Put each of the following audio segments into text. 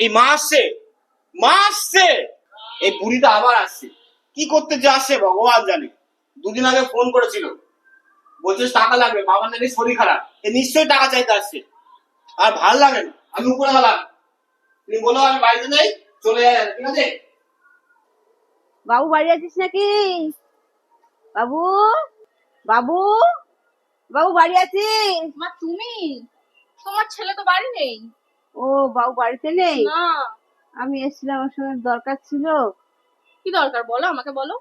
এই মা আসছে মা আসছে। এই বুড়িটা আবার আসছে। কি করতে যে আসছে ভগবান জানে। দুদিন আগে ফোন করেছিল। বলছে টাকা লাগবে বাবার নাকি শরীর খারাপ। এ নিশ্চয়ই টাকা চাইতে আসছে। আর ভালো লাগে না আমি উপরে গেলাম তুমি বলো আমি বাড়িতে নেই চলে যাই ঠিক আছে? বাবু বাড়ি আছিস নাকি? বাবু? বাবু? বাবু বাড়ি আছিস? মা তুমি? তোমার ছেলে তো বাড়ি নেই। ও বাবু বাড়িতে নেই? না। আমি এসেছিলাম আমার সঙ্গে দরকার ছিল। কি দরকার বলো আমাকে বলো।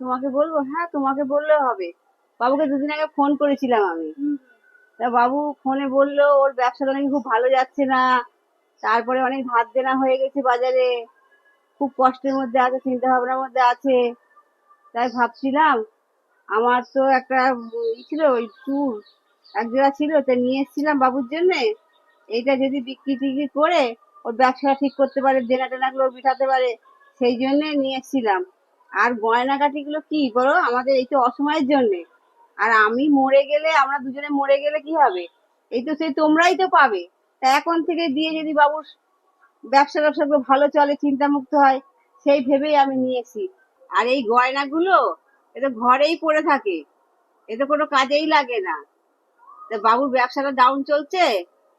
তোমাকে বলব? হ্যাঁ তোমাকে বললেও হবে। বাবুকে দুদিন আগে ফোন করেছিলাম আমি। তা বাবু ফোনে বলল ওর ব্যবসাটা নাকি খুব ভালো যাচ্ছে না। তারপরে অনেক ধার দেনা হয়ে গেছে বাজারে। খুব কষ্টের মধ্যে আছে চিন্তা ভাবনার মধ্যে আছে। তাই ভাবছিলাম আমার তো একটা ই ছিল ওই চুর এক জায়গা ছিল তা নিয়ে এসেছিলাম বাবুর জন্য। এইটা যদি বিক্রি টিক্রি করে ওর ব্যবসাটা ঠিক করতে পারে, দেনা টেনাগুলো মিটাতে পারে, সেই জন্য নিয়ে এসেছিলাম আর গয়নাগাটিগুলো কি বলো? আমাদের এই তো অসময়ের জন্যে। আর আমি মরে গেলে, আমরা দুজনে মরে গেলে কি হবে? এই তো সেই তোমরাই তো পাবে। তা এখন থেকে দিয়ে যদি বাবুর ব্যবসা ব্যবসাগুলো ভালো চলে চিন্তা মুক্ত হয়, সেই ভেবেই আমি নিয়েছি। আর এই গয়নাগুলো এটা ঘরেই পড়ে থাকে। এটা কোনো কাজেই লাগে না। তা বাবুর ব্যবসাটা ডাউন চলছে?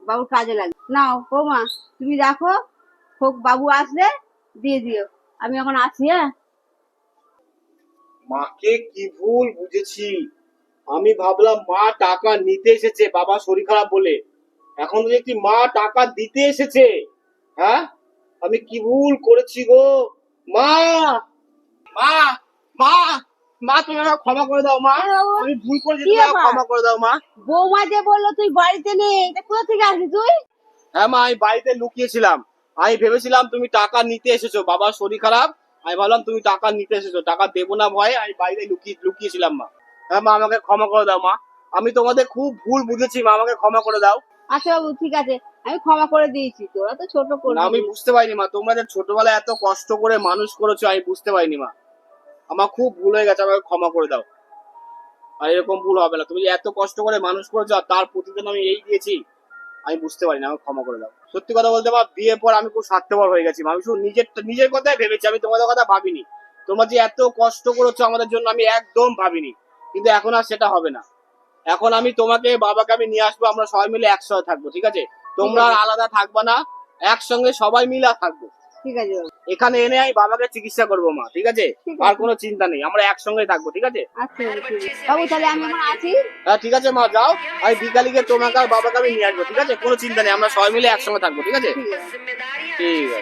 বাবুর কাজে লাগে নাও, বৌমা, তুমি রাখো হোক বাবু আসলে দিয়ে দিও। আমি এখন আসি হ্যাঁ? মাকে কি ভুল বুঝেছি? আমি ভাবলাম মা টাকা নিতে এসেছে, বাবা শরীর খারাপ বলে। এখন তো দেখছি মা টাকা দিতে এসেছে হ্যাঁ? আমি কি ভুল করেছি গো? মা! মা! মা! মা তুমি আমাকে ক্ষমা করে দাও মা। আমি ভুল করেছি তুমি আমাকে ক্ষমা করে দাও মা। বৌমা যে বলল তুই বাড়িতে নেই তা কোথা থেকে আসলি তুই? হ্যাঁ মা আমি বাড়িতে লুকিয়েছিলাম। আমি ভেবেছিলাম তুমি টাকা নিতে এসেছ বাবার শরীর খারাপ। আমি ভাবলাম তুমি টাকা নিতে এসেছ টাকা দেবো না ভয়ে আমি বাড়িতে লুকিয়ে লুকিয়েছিলাম মা। হ্যাঁ মা আমাকে ক্ষমা করে দাও মা। আমি তোমাদের খুব ভুল বুঝেছি মা আমাকে ক্ষমা করে দাও। আচ্ছা বাবু ঠিক আছে। আমি ক্ষমা করে দিয়েছি তোরা তো ছোট না, করবি আমি বুঝতে পারিনি মা। তোমরা যে ছোটবেলায় এত কষ্ট করে মানুষ করেছ আমি বুঝতে পারিনি মা। আমার খুব ভুল হয়ে গেছে, আমাকে ক্ষমা করে দাও। আর এরকম ভুল হবে না। তুমি এত কষ্ট করে মানুষ করেছ তার প্রতিদিন আমি এই দিয়েছি, আমি বুঝতে পারিনি আমাকে ক্ষমা করে দাও। সত্যি কথা বলতে মা বিয়ের পর আমি খুব স্বার্থপর হয়ে গেছি। আমি শুধু নিজের নিজের কথাই ভেবেছি, আমি তোমাদের কথা ভাবিনি। তোমরা যে এত কষ্ট করেছ আমাদের জন্য, আমি একদম ভাবিনি। কিন্তু এখন আর সেটা হবে না। এখন আমি তোমাকে, বাবাকে আমি নিয়ে আসব, আমরা সবাই মিলে একসাথে থাকব, ঠিক আছে? তোমরা আলাদা থাকবা না, একসঙ্গে সবাই মিলে থাকব। ঠিক আছে। এখানে এনে আমি বাবাকে চিকিৎসা করব মা ঠিক আছে? আর কোনো চিন্তা নেই আমরা একসঙ্গে থাকব ঠিক আছে? আচ্ছা বাবু, ঠিক আছে। বাবু তাহলে আমি এখন আছি। হ্যাঁ ঠিক আছে মা যাও। আমি বিকালিকে তোমাকে আর বাবাকে আমি নিয়ে আসব ঠিক আছে? কোনো চিন্তা নেই আমরা সবাই মিলে একসঙ্গে থাকব ঠিক আছে। ঠিক আছে।